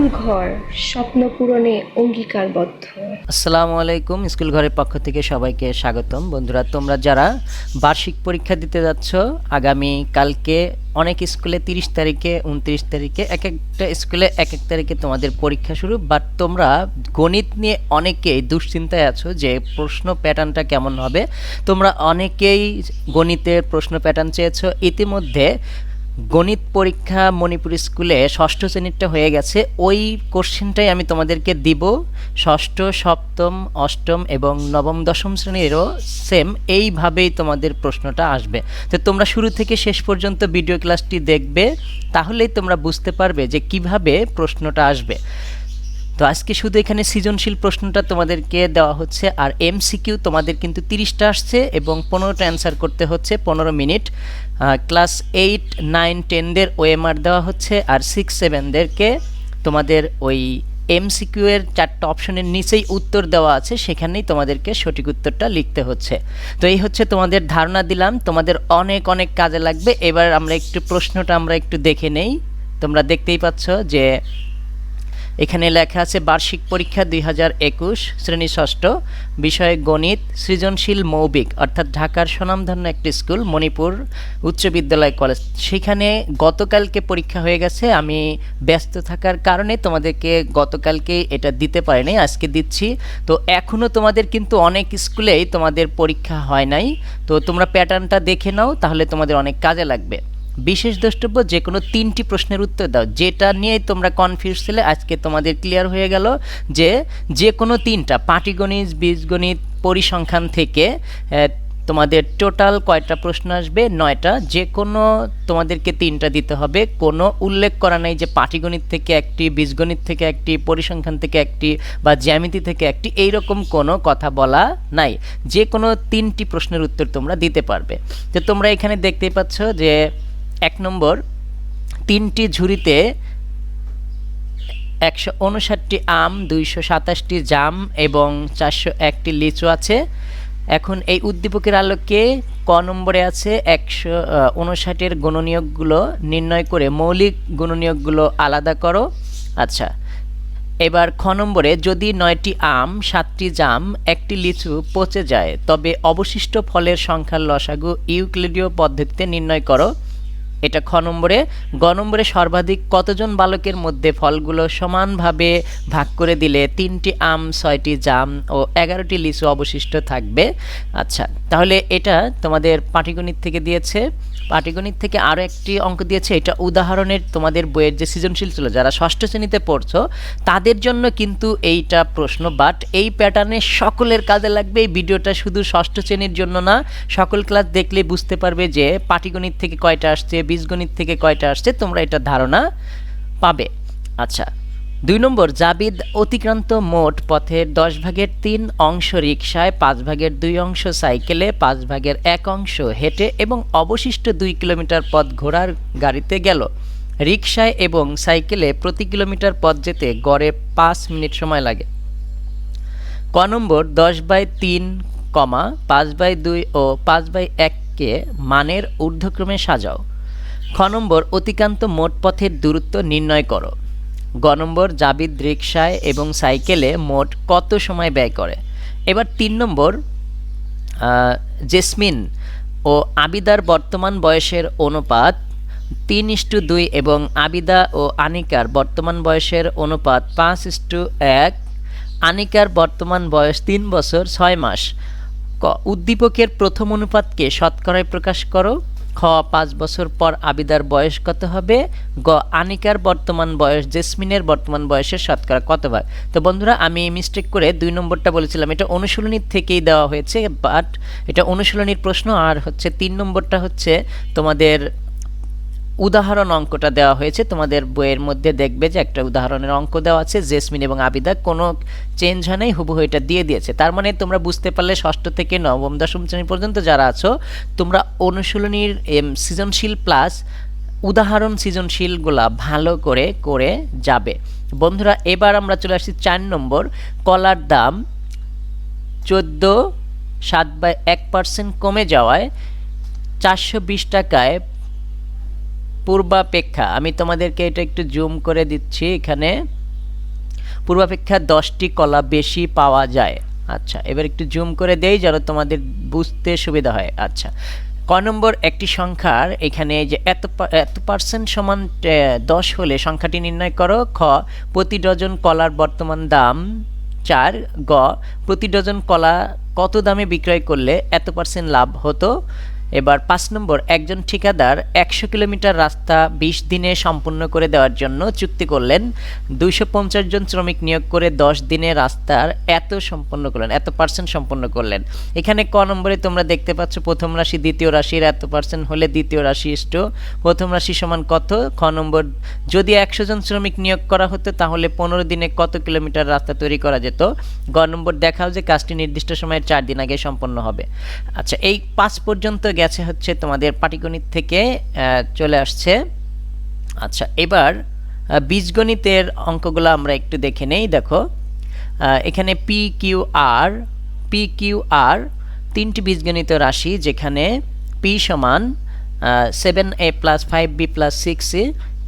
School ঘর, স্বপ্ন পূরণে অঙ্গীকারবদ্ধ। আসসালামু আলাইকুম, স্কুল ঘরের পক্ষ থেকে সবাইকে স্বাগতম। বন্ধুরা, তোমরা যারা বার্ষিক পরীক্ষা দিতে যাচ্ছ, আগামী কালকে অনেক স্কুলে তিরিশ তারিখে, উনত্রিশ তারিখে, এক একটা স্কুলে এক এক তারিখে তোমাদের পরীক্ষা শুরু। বাট তোমরা গণিত নিয়ে অনেকেই দুশ্চিন্তায় আছো যে প্রশ্ন প্যাটার্নটা কেমন হবে। তোমরা অনেকেই গণিতের প্রশ্ন প্যাটার্ন চেয়েছো। ইতিমধ্যে গণিত পরীক্ষা মণিপুর স্কুলে ষষ্ঠ শ্রেণীরটা হয়ে গেছে। ওই কোশ্চেনটাই আমি তোমাদেরকে দিব। ষষ্ঠ, সপ্তম, অষ্টম এবং নবম, দশম শ্রেণীরও সেম এইভাবেই তোমাদের প্রশ্নটা আসবে। তো তোমরা শুরু থেকে শেষ পর্যন্ত ভিডিও ক্লাসটি দেখবে, তাহলেই তোমরা বুঝতে পারবে যে কীভাবে প্রশ্নটা আসবে। তো আজকে শুধু এখানে সৃজনশীল প্রশ্নটা তোমাদেরকে দেওয়া হচ্ছে, আর এমসিকিউ তোমাদের কিন্তু তিরিশটা আসছে এবং পনেরোটা অ্যান্সার করতে হচ্ছে পনেরো মিনিট। ক্লাস এইট নাইন টেনদের ওএমআর দেওয়া হচ্ছে, আর সিক্স সেভেনদেরকে তোমাদের ওই এমসিকিউ এর চারটা অপশনের নিচেই উত্তর দেওয়া আছে, সেখানেই তোমাদেরকে সঠিক উত্তরটা লিখতে হচ্ছে। তো এই হচ্ছে তোমাদের ধারণা দিলাম, তোমাদের অনেক অনেক কাজে লাগবে। এবার আমরা একটু প্রশ্নটা আমরা একটু দেখে নেই। তোমরা দেখতেই পাচ্ছ যে এখানে লেখা আছে, বার্ষিক পরীক্ষা দুই হাজার একুশ, শ্রেণি ষষ্ঠ, বিষয় গণিত, সৃজনশীল মৌবিক, অর্থাৎ ঢাকার স্বনামধন্য একটি স্কুল, মণিপুর উচ্চ বিদ্যালয় কলেজ। সেখানে গতকালকে পরীক্ষা হয়ে গেছে, আমি ব্যস্ত থাকার কারণে তোমাদেরকে গতকালকে এটা দিতে পারিনি, আজকে দিচ্ছি। তো এখনও তোমাদের কিন্তু অনেক স্কুলেই তোমাদের পরীক্ষা হয় নাই। তো তোমরা প্যাটার্নটা দেখে নাও, তাহলে তোমাদের অনেক কাজে লাগবে। বিশেষ দ্রষ্টব্য যে কোনো তিনটি প্রশ্নের উত্তর দাও। যেটা নিয়ে তোমরা কনফিউজ ছিলে, আজকে তোমাদের ক্লিয়ার হয়ে গেল যে যে কোনো তিনটা, পাটিগণিত, বীজগণিত পরিসংখ্যান থেকে তোমাদের টোটাল কয়টা প্রশ্ন আসবে? নয়টা। যে কোনো তোমাদেরকে তিনটা দিতে হবে। কোনো উল্লেখ করা নাই যে পাটিগণিত থেকে একটি, বীজগণিত থেকে একটি, পরিসংখ্যান থেকে একটি বা জ্যামিতি থেকে একটি, এইরকম কোনো কথা বলা নাই। যে কোনো তিনটি প্রশ্নের উত্তর তোমরা দিতে পারবে। তো তোমরা এখানে দেখতেই পাচ্ছ যে এক নম্বর, তিনটি ঝুড়িতে একশো উনষাটটি আম, দুইশো সাতাশটি জাম এবং চারশো একটি লিচু আছে। এখন এই উদ্দীপকের আলোকে ক নম্বরে আছে একশো উনষাটের গুণনীয়কগুলো নির্ণয় করে মৌলিক গুণনীয়কগুলো আলাদা করো। আচ্ছা এবার খ নম্বরে, যদি নয়টি আম, সাতটি জাম, একটি লিচু পচে যায়, তবে অবশিষ্ট ফলের সংখ্যার লসাগু ইউক্লিডীয় পদ্ধতিতে নির্ণয় করো। এটা খ নম্বরে। গ নম্বরে সর্বাধিক কতজন বালকের মধ্যে ফলগুলো সমানভাবে ভাগ করে দিলে তিনটি আম, ছয়টি জাম ও এগারোটি লিচু অবশিষ্ট থাকবে? আচ্ছা তাহলে এটা তোমাদের পাটিগণিত থেকে দিয়েছে। পাটিগণিত থেকে আরও একটি অঙ্ক দিয়েছে, এটা উদাহরণের তোমাদের বইয়ের যে সৃজনশীল ছিল, যারা ষষ্ঠ শ্রেণীতে পড়ছো, তাদের জন্য কিন্তু এইটা প্রশ্ন বাট এই প্যাটার্নে সকলের কাজে লাগবে, এই ভিডিওটা শুধু ষষ্ঠ শ্রেণির জন্য না, সকল ক্লাস দেখলে বুঝতে পারবে যে পাটিগণিত থেকে কয়টা আসছে বীজগণিত থেকে কয়টা আসছে? তোমরা এটা ধারণা পাবে। আচ্ছা দুই নম্বর, জাবিদ অতিক্রান্ত মোট পথের দশ ভাগের তিন অংশ রিকশায়, পাঁচ ভাগের দুই অংশ সাইকেলে, পাঁচ ভাগের এক অংশ হেঁটে এবং অবশিষ্ট দুই কিলোমিটার পথ ঘোড়ার গাড়িতে গেল। রিকশায় এবং সাইকেলে প্রতি কিলোমিটার পথ যেতে গড়ে পাঁচ মিনিট সময় লাগে। ক নম্বর, দশ বাই তিন, কমা, পাঁচ বাই দুই ও পাঁচ বাই এককে মানের ঊর্ধ্বক্রমে সাজাও। খ নম্বর অতিকান্ত মোট পথের দূরত্ব নির্ণয় করো। গ নম্বর জাবিদ রিকশায় এবং সাইকেলে মোট কত সময় ব্যয় করে? এবার তিন নম্বর জেসমিন ও আবিদার বর্তমান বয়সের অনুপাত তিন ইস্টু দুই এবং আবিদা ও আনিকার বর্তমান বয়সের অনুপাত পাঁচ ইস্টু এক। আনিকার বর্তমান বয়স তিন বছর ছয় মাস। ক, উদ্দীপকের প্রথম অনুপাতকে শতকরায় প্রকাশ করো। খ, পাঁচ বছর পর আবিদার বয়স কত হবে? গ, আনিকার বর্তমান বয়স, জেসমিনের বর্তমান বয়সের শতকরা কত ভাগ তো বন্ধুরা, আমি মিস্টেক করে দুই নম্বরটা বলেছিলাম। এটা অনুশীলনীর থেকেই দেওয়া হয়েছে বাট এটা অনুশীলনীর প্রশ্ন, আর হচ্ছে তিন নম্বরটা হচ্ছে তোমাদের উদাহরণ অঙ্কটা দেওয়া হয়েছে। তোমাদের বইয়ের মধ্যে দেখবে যে একটা উদাহরণের অঙ্ক দেওয়া আছে, জেসমিন এবং আবিদা। কোনো চেঞ্জ হয় নাই, হুবহু এটা দিয়ে দিয়েছে। তার মানে তোমরা বুঝতে পারলে ষষ্ঠ থেকে নবম, দশম শ্রেণি পর্যন্ত যারা আছো, তোমরা অনুশীলনীর সৃজনশীল প্লাস উদাহরণ সৃজনশীলগুলা ভালো করে করে যাবে। বন্ধুরা, এবার আমরা চলে আসছি চার নম্বর। কলার দাম চোদ্দ, সাত বাই এক পার্সেন্ট কমে যাওয়ায় চারশো বিশ টাকায় পূর্বাপেক্ষা, আমি তোমাদেরকে এটা একটু জুম করে দিচ্ছি এখানে। পূর্বাপেক্ষা দশটি কলা বেশি পাওয়া যায়। আচ্ছা এবার একটু জুম করে দেই যেন তোমাদের বুঝতে সুবিধা হয়। আচ্ছা ক নম্বর একটি সংখ্যার, এখানে যে এত এত পার্সেন্ট সমান দশ হলে সংখ্যাটি নির্ণয় করো। খ, প্রতি ডজন কলার বর্তমান দাম। চার, গ, প্রতি ডজন কলা কত দামে বিক্রয় করলে এত পার্সেন্ট লাভ হতো? এবার পাঁচ নম্বর, একজন ঠিকাদার একশো কিলোমিটার রাস্তা বিশ দিনে সম্পূর্ণ করে দেওয়ার জন্য চুক্তি করলেন। দুইশো পঞ্চাশ জন শ্রমিক নিয়োগ করে দশ দিনে রাস্তার এত সম্পন্ন করলেন, এত পার্সেন্ট সম্পন্ন করলেন। এখানে ক নম্বরে তোমরা দেখতে পাচ্ছ, প্রথম রাশি, দ্বিতীয় রাশির এত পার্সেন্ট হলে দ্বিতীয় রাশি ইষ্ট প্রথম রাশি সমান কত? খ নম্বর, যদি একশো জন শ্রমিক নিয়োগ করা হতো, তাহলে পনেরো দিনে কত কিলোমিটার রাস্তা তৈরি করা যেত? গ নম্বর, দেখাও যে কাজটি নির্দিষ্ট সময়ের চার দিন আগে সম্পন্ন হবে। আচ্ছা এই পাঁচ পর্যন্ত গেছে হচ্ছে তোমাদের পাটিগণিত থেকে চলে আসছে। আচ্ছা এবার বীজগণিতের অঙ্কগুলো আমরা একটু দেখে নেই, দেখো। এখানে P Q R P Q R তিনটি বীজগণিত রাশি যেখানে পি সমান seven A plus five B plus six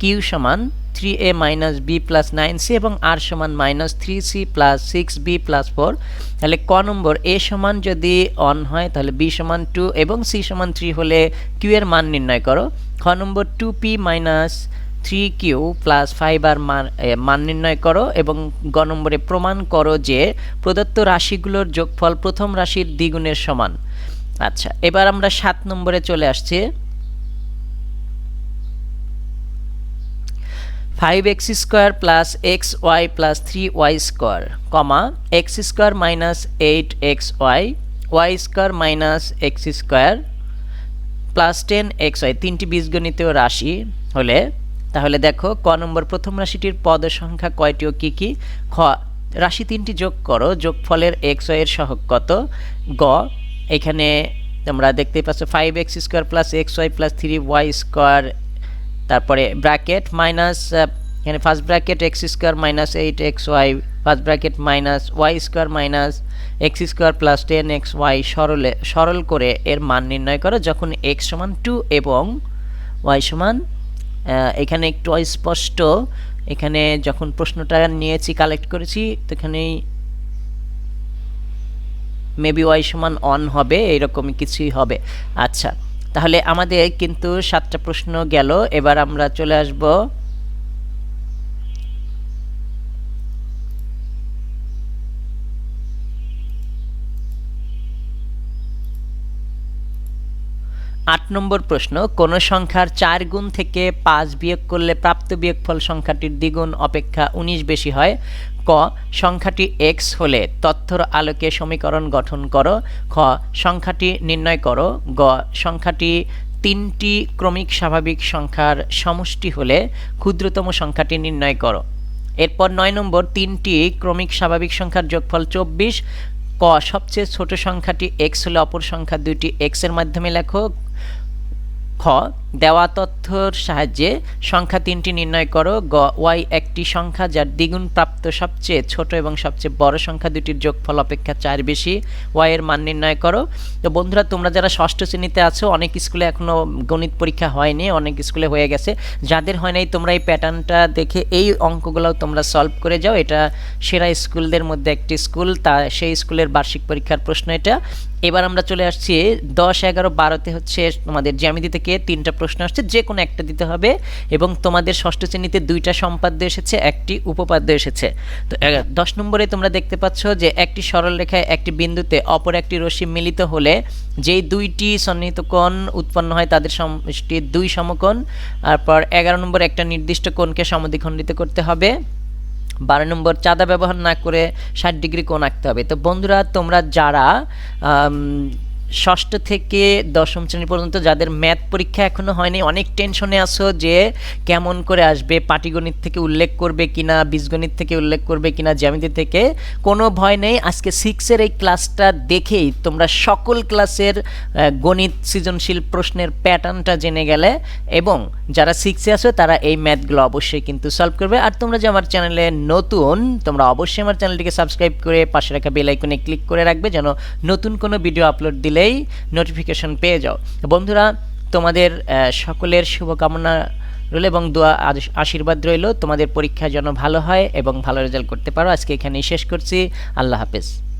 Q সমান three A minus B plus nine C এবং আর সমান minus three C plus six B plus four তাহলে ক নম্বর এ সমান যদি অন হয়, তাহলে বি সমান টু এবং সি সমান থ্রি হলে কিউ এর মান নির্ণয় করো। খ নম্বর two P minus three Q plus five R মান নির্ণয় করো এবং গ নম্বরে প্রমাণ করো যে প্রদত্ত রাশিগুলোর যোগফল প্রথম রাশির দ্বিগুণের সমান। আচ্ছা এবার আমরা সাত নম্বরে চলে আসছি। Five x square plus x y plus three y square, comma, x square minus eight x y y square minus x square plus ten x y, তিনটি বীজগণিতীয় রাশি হলে। তাহলে দেখো, ক নম্বর প্রথম রাশিটির পদ সংখ্যা কয়টি ও কী কী? খ, রাশি তিনটি যোগ করো, যোগফলের এক্স ওয়াই এর সহগ কত? গ, এখানে তোমরা দেখতেই পাচ্ছ, five x square plus x y plus three y square তারপরে ব্র্যাকেট মাইনাস এখানে first bracket x square minus eight x y first bracket minus y square minus x square plus ten x y সরলে, সরল করে এর মান নির্ণয় করো যখন x সমান টু এবং ওয়াই সমান এখানে একটু অস্পষ্ট, এখানে যখন প্রশ্নটা নিয়েছি কালেক্ট করেছি তো এখানেই মেবি ওয়াই সমান অন হবে এইরকমই কিছুই হবে। আচ্ছা তাহলে আমাদের কিন্তু সাতটা প্রশ্ন গেল। এবার আমরা চলে আসব। আট নম্বর প্রশ্ন, কোন সংখ্যার চার গুণ থেকে পাঁচ বিয়োগ করলে প্রাপ্ত বিয়োগফল সংখ্যাটির দ্বিগুণ, অপেক্ষা উনিশ বেশি হয়। ক, সংখ্যাটি এক্স হলে তথ্যর আলোকে সমীকরণ গঠন করো। খ, সংখ্যাটি নির্ণয় করো। গ, সংখ্যাটি তিনটি ক্রমিক স্বাভাবিক সংখ্যার সমষ্টি হলে ক্ষুদ্রতম সংখ্যাটি নির্ণয় করো। এরপর নয় নম্বর, তিনটি ক্রমিক স্বাভাবিক সংখ্যার যোগফল চব্বিশ। ক, সবচেয়ে ছোট সংখ্যাটি এক্স হলে অপর সংখ্যা দুইটি এক্সের মাধ্যমে লেখো। খ দেওয়া তথ্যর সাহায্যে সংখ্যা তিনটি নির্ণয় করো। গ, ওয়াই একটি সংখ্যা যার দ্বিগুণ প্রাপ্ত সবচেয়ে ছোট এবং সবচেয়ে বড় সংখ্যা দুটির যোগফল অপেক্ষা চার বেশি। ওয়াই এর মান নির্ণয় করো। তো বন্ধুরা, তোমরা যারা ষষ্ঠ শ্রেণীতে আছো, অনেক স্কুলে এখনও গণিত পরীক্ষা হয়নি, অনেক স্কুলে হয়ে গেছে। যাদের হয় নাই, তোমরা এই প্যাটার্নটা দেখে এই অঙ্কগুলোও তোমরা সলভ করে যাও। এটা সেরা স্কুলদের মধ্যে একটি স্কুল, তা সেই স্কুলের বার্ষিক পরীক্ষার প্রশ্ন এটা। এবার আমরা চলে আসছি দশ, এগারো, বারোতে হচ্ছে তোমাদের জ্যামিতি থেকে তিনটা প্রশ্ন আসছে যে কোনো একটা দিতে হবে এবং তোমাদের ষষ্ঠ শ্রেণীতে দুইটা সম্পাদ্য এসেছে, একটি উপপাদ্য এসেছে। তো দশ নম্বরে তোমরা দেখতে পাচ্ছ যে একটি সরল রেখায় একটি বিন্দুতে অপর একটি রশ্মি মিলিত হলে যেই দুইটি সন্নিহিত কোণ উৎপন্ন হয় তাদের সমষ্টি দুই সমকোণ। তারপর এগারো নম্বর একটা নির্দিষ্ট কোণকে সমদ্বিখণ্ডিত করতে হবে। বারো নম্বর চাঁদা ব্যবহার না করে ষাট ডিগ্রি কোণ আঁকতে হবে। তো বন্ধুরা, তোমরা যারা ষষ্ঠ থেকে দশম শ্রেণি পর্যন্ত যাদের ম্যাথ পরীক্ষা এখনও হয়নি, অনেক টেনশনে আসো যে কেমন করে আসবে, পাটিগণিত থেকে উল্লেখ করবে কিনা, বীজগণিত থেকে উল্লেখ করবে কিনা, জ্যামিতি থেকে, কোনো ভয় নেই। আজকে সিক্সের এই ক্লাসটা দেখেই তোমরা সকল ক্লাসের গণিত সৃজনশীল প্রশ্নের প্যাটার্নটা জেনে গেলে এবং যারা সিক্সে আসো তারা এই ম্যাথগুলো অবশ্যই কিন্তু সলভ করবে। আর তোমরা যে আমার চ্যানেলে নতুন, তোমরা অবশ্যই আমার চ্যানেলটিকে সাবস্ক্রাইব করে পাশে রাখা বেল আইকনে ক্লিক করে রাখবে যেন নতুন কোনো ভিডিও আপলোড দিলেই নোটিফিকেশন পেয়ে যাও। বন্ধুরা, তোমাদের সকলের শুভকামনা রইল এবং দোয়া আশ- আশীর্বাদ রইল। তোমাদের পরীক্ষা যেন ভালো হয় এবং ভালো রেজাল্ট করতে পারো। আজকে এখানেই শেষ করছি। আল্লাহ হাফেজ।